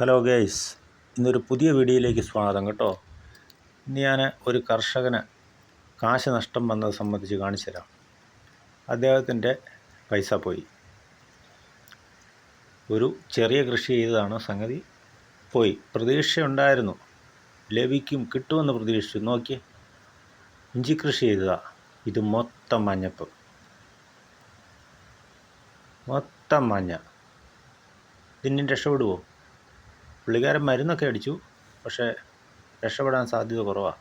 Hello guys ഇന്നൊരു പുതിയ വീഡിയോയിലേക്ക് സ്വാഗതം കേട്ടോ. ഇന്ന് ഞാൻ ഒരു കർഷകന് കാശ് നഷ്ടം വന്നത് സംബന്ധിച്ച് കാണിച്ചു തരാം. അദ്ദേഹത്തിന്റെ പൈസ പോയി. ഒരു ചെറിയ കൃഷി ചെയ്തതാണ് സംഗതി പോയി. പ്രതീക്ഷയുണ്ടായിരുന്നു ലഭിക്കും കിട്ടുമെന്ന് പ്രതീക്ഷിച്ചു. നോക്കി ഇഞ്ചി കൃഷി ചെയ്തതാ. ഇത് മൊത്തം മഞ്ഞപ്പ്. മൊത്തം മഞ്ഞ. ഇതിന് രക്ഷപ്പെടുമോ പുള്ളിക്കാരൻ മരുന്നൊക്കെ അടിച്ചു പക്ഷേ രക്ഷപ്പെടാൻ സാധ്യത കുറവാണ്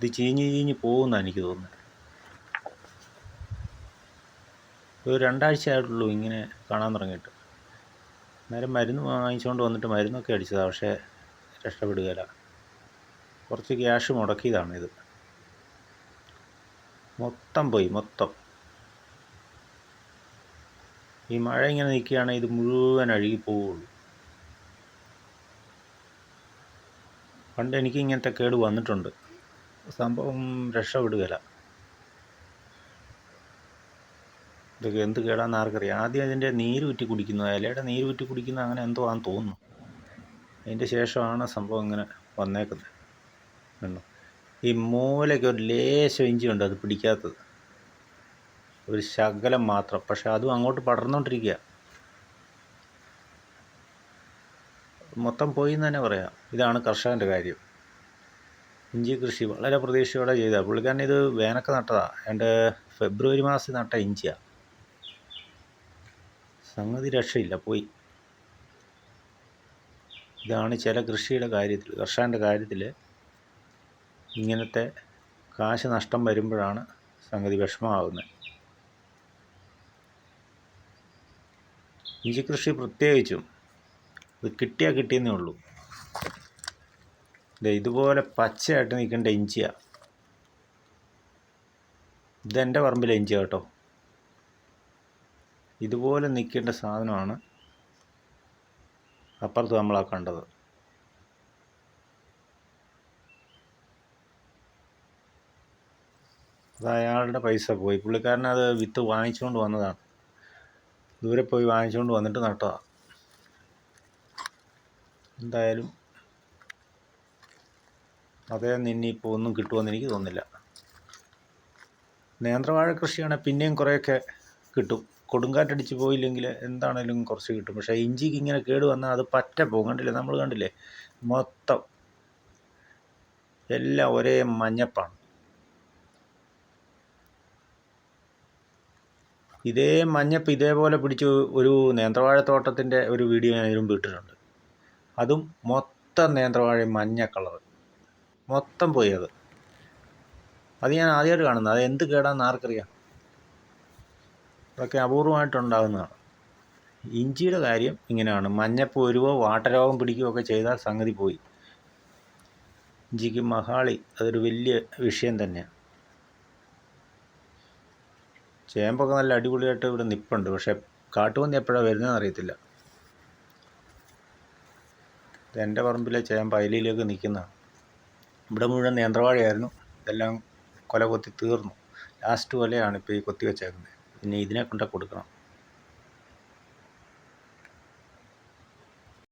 ഇത് ചീഞ്ഞ് ചീഞ്ഞ് പോകുമെന്നാണ് എനിക്ക് തോന്നുന്നത്. ഒരു രണ്ടാഴ്ച ആയിട്ടുള്ളൂ ഇങ്ങനെ കാണാൻ തുടങ്ങിയിട്ട്. നേരെ മരുന്ന് വാങ്ങിച്ചുകൊണ്ട് വന്നിട്ട് മരുന്നൊക്കെ അടിച്ചതാണ് പക്ഷേ രക്ഷപ്പെടുകയില്ല. കുറച്ച് ക്യാഷ് മുടക്കിയതാണ് ഇത്. മൊത്തം പോയി മൊത്തം. ഈ മഴ ഇങ്ങനെ നിൽക്കുകയാണെങ്കിൽ ഇത് മുഴുവൻ അഴുകി പോവുള്ളൂ പണ്ട് എനിക്ക് ഇങ്ങനത്തെ കേട് വന്നിട്ടുണ്ട്. സംഭവം രക്ഷപ്പെടുകയില്ല. ഇതൊക്കെ എന്ത് കേടാന്ന് ആർക്കറിയാം. ആദ്യം അതിന്റെ നീര് കുടിക്കുന്നത് കുടിക്കുന്നു. ഇലയുടെ നീര് കുടിക്കുന്നത് കുടിക്കുന്ന അങ്ങനെ എന്തോ ആണെന്ന് തോന്നുന്നു. അതിന്റെ ശേഷമാണ് സംഭവം ഇങ്ങനെ വന്നേക്കുന്നത്. കണ്ടോ? ഈ മൂലയ്ക്ക് ഒരു ലേശം ഇഞ്ചി ഉണ്ട് അത് പിടിക്കാത്തത്. ഒരു ശകലം മാത്രം. പക്ഷെ അതും അങ്ങോട്ട് പടർന്നുകൊണ്ടിരിക്കുക മൊത്തം പോയി എന്ന് തന്നെ പറയാം. ഇതാണ് കർഷകന്റെ കാര്യം. ഇഞ്ചി കൃഷി വളരെ പ്രതീക്ഷയോടെ ചെയ്താൽ പുള്ളിക്കാരൻ ഇത് വേനൊക്കെ നട്ടതാണ് എന്റെ ഫെബ്രുവരി മാസം നട്ട ഇഞ്ചിയാണ് സംഗതി രക്ഷയില്ല. പോയി. ഇതാണ് ചില കൃഷിയുടെ കാര്യത്തിൽ കർഷകന്റെ കാര്യത്തിൽ ഇങ്ങനത്തെ കാശ് നഷ്ടം വരുമ്പോഴാണ് സംഗതി വിഷമമാകുന്നത്. ഇഞ്ചി കൃഷി പ്രത്യേകിച്ചും ഇത് കിട്ടിയാൽ കിട്ടിയെന്നേ ഉള്ളൂ. ഇതുപോലെ പച്ചയായിട്ട് നിൽക്കേണ്ട ഇഞ്ചിയാണ് ഇതെന്റെ പറമ്പിലെ ഇഞ്ചിയാണ് കേട്ടോ. ഇതുപോലെ നിൽക്കേണ്ട സാധനമാണ് അപ്പുറത്ത് നമ്മളാ കണ്ടത്. അത് അയാളുടെ പൈസ പോയി. പുള്ളിക്കാരനത് വിത്ത് വാങ്ങിച്ചുകൊണ്ട് വന്നതാണ്. ദൂരെ പോയി വാങ്ങിച്ചുകൊണ്ട് വന്നിട്ട് നട്ടതാണ് എന്തായാലും അതേ നിന്നിപ്പോൾ ഒന്നും കിട്ടുമെന്ന് എനിക്ക് തോന്നുന്നില്ല. നേന്ത്രവാഴ കൃഷിയാണെങ്കിൽ പിന്നെയും കുറേയൊക്കെ കിട്ടും. കൊടുങ്കാറ്റടിച്ച് പോയില്ലെങ്കിൽ എന്താണേലും കുറച്ച് കിട്ടും. പക്ഷേ ഇഞ്ചിക്ക് ഇങ്ങനെ കേട് വന്നാൽ അത് പറ്റ പോകും. കണ്ടില്ലേ? നമ്മൾ കണ്ടില്ലേ? മൊത്തം എല്ലാം ഒരേ മഞ്ഞപ്പാണ്. ഇതേ മഞ്ഞപ്പ് ഇതേപോലെ പിടിച്ച് ഒരു നേന്ത്രവാഴത്തോട്ടത്തിന്റെ ഒരു വീഡിയോ ഞാൻ ഇതിലും ഇട്ടിട്ടുണ്ട്. അതും മൊത്തം നേന്ത്രവാഴ മഞ്ഞ കളർ മൊത്തം പോയി അത്. അത് ഞാൻ ആദ്യമായിട്ട് കാണുന്നത്. അത് എന്ത് കേടാന്ന് ആർക്കറിയാം? അതൊക്കെ അപൂർവമായിട്ടുണ്ടാകുന്നതാണ് ഇഞ്ചിയുടെ കാര്യം ഇങ്ങനെയാണ്. മഞ്ഞപ്പ് വരുവോ വാട്ടരോഗം പിടിക്കുകയോ ഒക്കെ ചെയ്താൽ സംഗതി പോയി. ഇഞ്ചിക്ക് മഹാളി അതൊരു വലിയ വിഷയം തന്നെയാണ് ചേമ്പൊക്കെ നല്ല അടിപൊളിയായിട്ട് ഇവിടെ നിൽപ്പുണ്ട് പക്ഷേ കാട്ടുപന്നി എപ്പോഴാണ് വരുന്നതെന്ന് അറിയത്തില്ല. എന്റെ പറമ്പിലെ ചേമ്പ് അയലിലേക്ക് നിൽക്കുന്നതാണ് ഇവിടെ മുഴുവൻ നേന്ത്രവാഴയായിരുന്നു. ഇതെല്ലാം കൊല കൊത്തി തീർന്നു. ലാസ്റ്റ് കൊലയാണ് ഇപ്പോൾ ഈ കൊത്തി വെച്ചേക്കുന്നത്. പിന്നെ ഇതിനെ കൊണ്ട് കൊടുക്കണം.